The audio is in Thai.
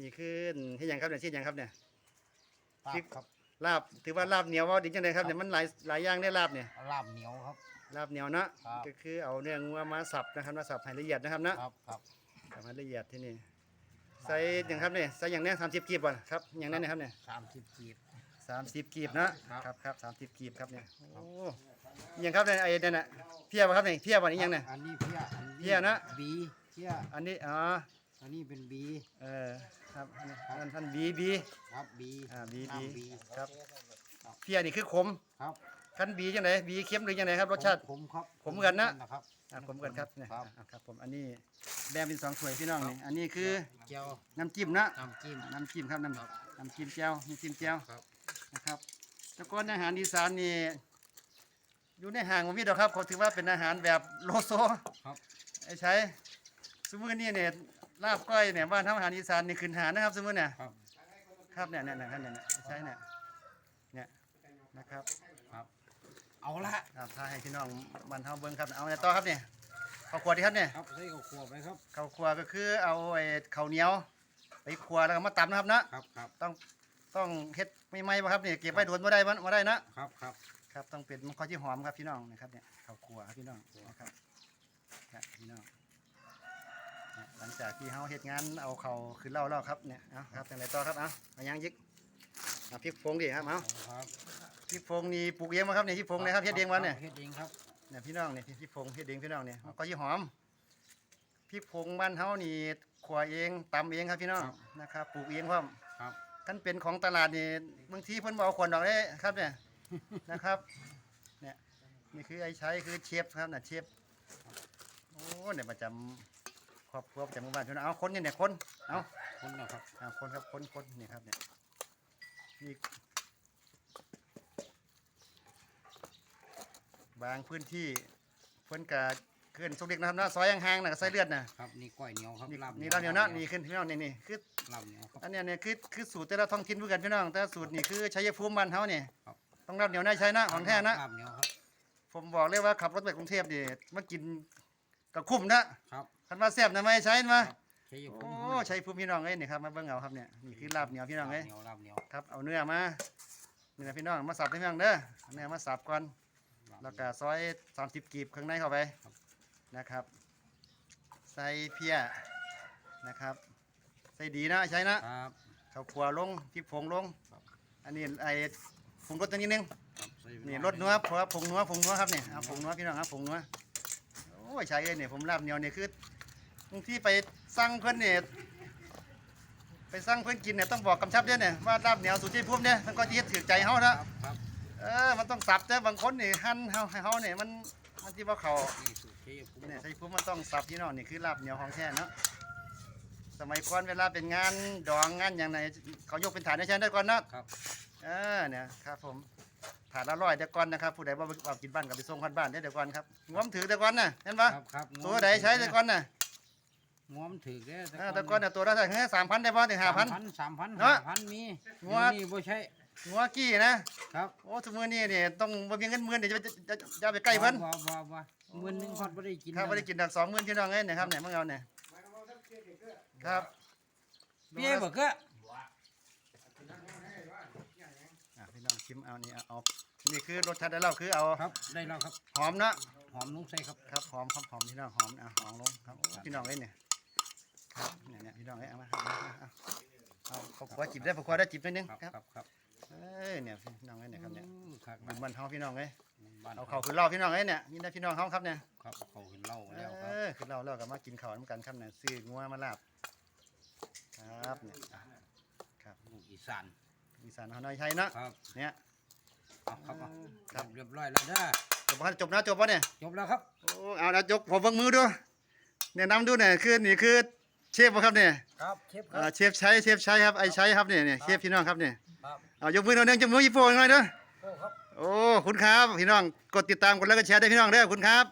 นี่คือที่ยังครับเนี่ยที่ยังครับเนี่ย ลาพริบกครับลาบถือว่าลาบเหนียวว่าดีจังเลยครับเนี่ยมันหลายหลายอย่างได้ลาบเนี่ยลาบเหนียวครับ ลาบเหนียวเนาะครับ ก็คือเอาเนื้องัวมาสับนะครับมาสับให้ละเอียดนะครับนะครับครับสับให้ละเอียดที่นี่ใส่อย่างครับเนี่ยใส่อย่างเนี้ยสามสิบกีบก่อนครับอย่างนั้นนะครับเนี่ยสามสิบกีบ สามสิบกีบเนาะครับ ครับครับสามสิบกีบครับเนี่ยโอ้ยังครับเนี่ยไอ้เนี่ยน่ะเพียบ่ครับเนี่ยเพียบ่นี่ยังเนี่ย อันนี้เพี้ยอันนี้เพี้ยนะ บีเพี้ยอันนี้อ๋ออันนี้เป็นบีเออ ครับอันนี้อันท่านบีบี ครับบีอ่าบีน้ำบีบีครับ เพียนี่คือขมครับคันบีจังไดบีเค็มหรือจังไดครับรสชาติ ผมครับผมเหมือนกันนะนะ ครับอะผมกันครับเนี่ยครับอะครับผมอันนี้แบ่งเป็นสองถ้วยพี่น้องนี่อันนี้คือเจียวน้ำจิ้มนะน้ำจิ้ม น้ำจิ้มครับน้ครับำน้ำจิ้มแจ่วน้ำจิ้มแจ่วครับนะครับแต่ก่อนอาหารอีสานนี่อยู่ในห้างมันมีดอกครับเขาถือว่าเป็นอาหารแบบโลโซครับ ไอ้ใช้สมมตินี่เนี่ย ลาบก้อยเนี่ยบ้านทำอาหารอีสานนี่ขึ้นหานะครับสมมติเนี่ยครับ ครับเนี่ยเนี่ยเนี่ยครับเนี่ยเนี่ยไอ้ใช้เนี่ยเนี่ยนะครับครับเอาละอ่าทายให้พี่น้องบ้านเฮาเบิ่งครับเอาเนี่ยต่อครับเนี่ยข้าวขวดดีครับเนี่ยครับใส่ข้าวคั่วไปครับข้าวคั่วก็คือเอาไอ้ข้าวเหนียว ไปคั่วแล้วก็มาตำนะครับนะครับครับต้องต้องเฮ็ดไม่ไหมบ่ครับเนี่ยเก็บไว้โดนบ่ได้บ่บ่ได้นะครับครับครับต้องเป็นมันข้าวที่หอมครับพี่น้องนะครับเนี่ยข้าวคั่วครับพี่น้องนะครับครับพี่น้องเนี่ยหลัง จากที่เฮาเฮ็ดงานเอาข้าวขึ้นเล่าแล้วครับเนี่ยเอาครับจังไดต่อครับเอาเอายังยึกเอาพริกผงดิครับเอาครับพริกผงนี่ปลูกเองบ่ครับเนี่ยพริกผงนะครับเฮ็ดเองวะเนี่ยเฮ็ดเองครับเนี่ยพี่น้องเนี่ยพริกผงเฮ็ดเองพี่น้องเนี่ยมันก็ยี่หอมพริกผงบ้านเฮานี่ขัวเองตำเองครับพี่น้องนะครับปลูกเองพร้อมครับกันเป็นของตลาดนี่บางทีเพิ่นบ่เอาคนดอกเด้ครับเนี่ยนะครับเนี่ยนี่คือไอ้ใช้คือเชฟครับน่ะเชฟโอ้เนี่ยประจำ ครอบครัวประจำหมู่บ้านพี่น้องเอาคนเนี่ยเนี่ยคนเอาคนนะครับเอาคนครับคนคนนี่ครับเนี่ยนี่บางพื้นที่เพิ่นกะเคลื่อนสุกเด็กนะครับเนาะซอยห่างๆน่ะก็ใส่เลือดน่ะครับนี่ก้อยเหนียวครับนี่ลาบนี่เราเนี่ยเนาะนี่ขึ้นพี่น้องนี่นี่คือลาบเหนียวครับอันเนี้ยเนี่ยคือคือสูตรแต่ละท้องถิ่นเหมือนกันพี่น้องแต่สูตรนี่คือชัยภูมิบ้านเฮานี่ครับต้องรับเหนียวได้ใช้นะของแท้นะลาบเหนียวครับผมบอกเลยว่าขับรถไปกรุงเทพนี่มากินกับคุ้มนะครับ คันว่าแซ่บนะไม่ใช่มาใช้ผโอ้มชัยภูมิพี่น้องเอ้ยนี่ครับมาเบิ่งเอาครับเนี่ยนี่คือลาบเหนียวพี่น้องลาเอ้บยเหนียวลาบเหนียวครับเอาเนื้อมาเนื้อพี่น้องมาสับให้พี่น้องเด้อเอาเนื้อมาสับก่อนลาบแล้วก็ซอย30กีบข้างในเข้าไปครับนะครับ ใส่เพียนะครับ ใส่ดีนะใช้นะครับข้าวขัวลงพริกผงลงครับอันนี้ไอ้ผงรสตัวนี้นึงครับใส่นี่รสนัวเพราะว่าผงนัวผงนัวครับเนี่ยเอาผงนัวพี่น้องครับผงนัวโอ้ยใช้เลยเนี่ยผมลาบเหนียวเนี่ยคือ บางที่ไปสั่งเพิ่นเนี่ยไปสั่งเพิ่นกินเนี่ยต้องบอกกำชับด้วยเนี่ยว่าลาบเหนียวสูตรที่พุ่มเนี่ยมันก็จะเฮ็ดถือใจเฮาคนะรับครับเออมันต้องสับแต่บางคนนี่หั่นเฮาให้เฮาเนี่ยมันมันที่ว่าเขานี่สูตรใช้ผมเนี่ยครับใช้พุ่มมันต้องสับพี่น้องนี่คือลาบเหนียวของแท้เนาะสมัยก่อนเวลาเป็นงานดองงานอย่างไหนเขายกเป็นฐานให้ใช้ได้ก่อนเนาะครับเออเนี่ยครับผมถาดละร้อยเดี๋ยวก่อนนะครับผู้ใดว่าเอากินบ้านกับไปส่งพันบ้านเดี๋ยวก่อนครับงวมถือเดี๋ยวก่อนนะเห็นปะครับครับตัวใดใช้เดี๋ยวก่อนนะ งวมถือเด้อเออเดี๋ยวก่อนเนี่ยตัวละเท่าไหร่สามพันได้ป่ะถึงห้าพัน สามพันเนาะห้าพันมีงวดเดี๋ยวนี่บ่ใช่งัวกี้นะครับโอ้สมือนี่เนี่ยต้องบ่มีเงินหมื่นเดี๋ยวจะจะจะจะไปใกล้เพิ่นบ่บ่บ่หมื่นหนึงพอดบ่ได้กินครับไม่ได้กินดอกสองหมื่นพี่น้องเอ้ยเนี่ยครับเนี่ยเมื่อเอาเนี่ยครับเบี้ยบ่ก็อะพี่น้องชิมเอานี่เอาเอานี่คือรสชาติได้แล้วคือเอาครับ ได้แล้วครับ หอมเนาะ หอมลงใส่ครับ ครับหอมหอมหอมพี่น้องหอมอะหอมลงครับโอ้พี่น้องเอ้ยเนี่ยครับ เนี่ยเนี่ยพี่น้องเอ้ยเอามาเอามาเอาเอาเอาขวจิบได้ขวได้จิบนิดนึงครับครับครับเอ้ยเนี่ยพี่น้องเอ้ยเนี่ยครับเนี่ยครับบุญบ้านเฮาพี่น้องเอ้ยบ้าเข้าขึ้นเล่าพี่น้องเอ้ยเนี่ยนี่นะพี่น้องเฮาครับเนี่ยครับเขาขึ้นเล้าแล้วครับเอขึ้นเล่าแล้วก็มากินข้าวน้ำกันครับเนี่ยซื้องัวมาลาบครับเนี่ยครับลูกอีสานอีสานเฮาน้อยไทยเนาะครับเนี่ยเอาครับเอาครับเรียบร้อยแล้วเด้อจบบ่จบนะจบป่ะเนี่ยจบแล้วครับโอ้เอานะยกผมเบิ่งมือดูเนี่ยนำดูเนี่ยคือนี่คือ เชฟบ่ครับเนี่ยครับเชฟคอ่ารับ เชฟใช้เชฟใช้ครับไอใช้ครับเนี่ยเนี่ยเชฟพี่น้องครับเนี่ยครับเอายกมือหน่อยหนึงจมูกยี่โป้หน่อยเด้อโอ้ครับ โอ้คุณครับพี่น้องกดติดตามกดไลค์กดแชร์ได้พี่น้องเด้อคุณครับ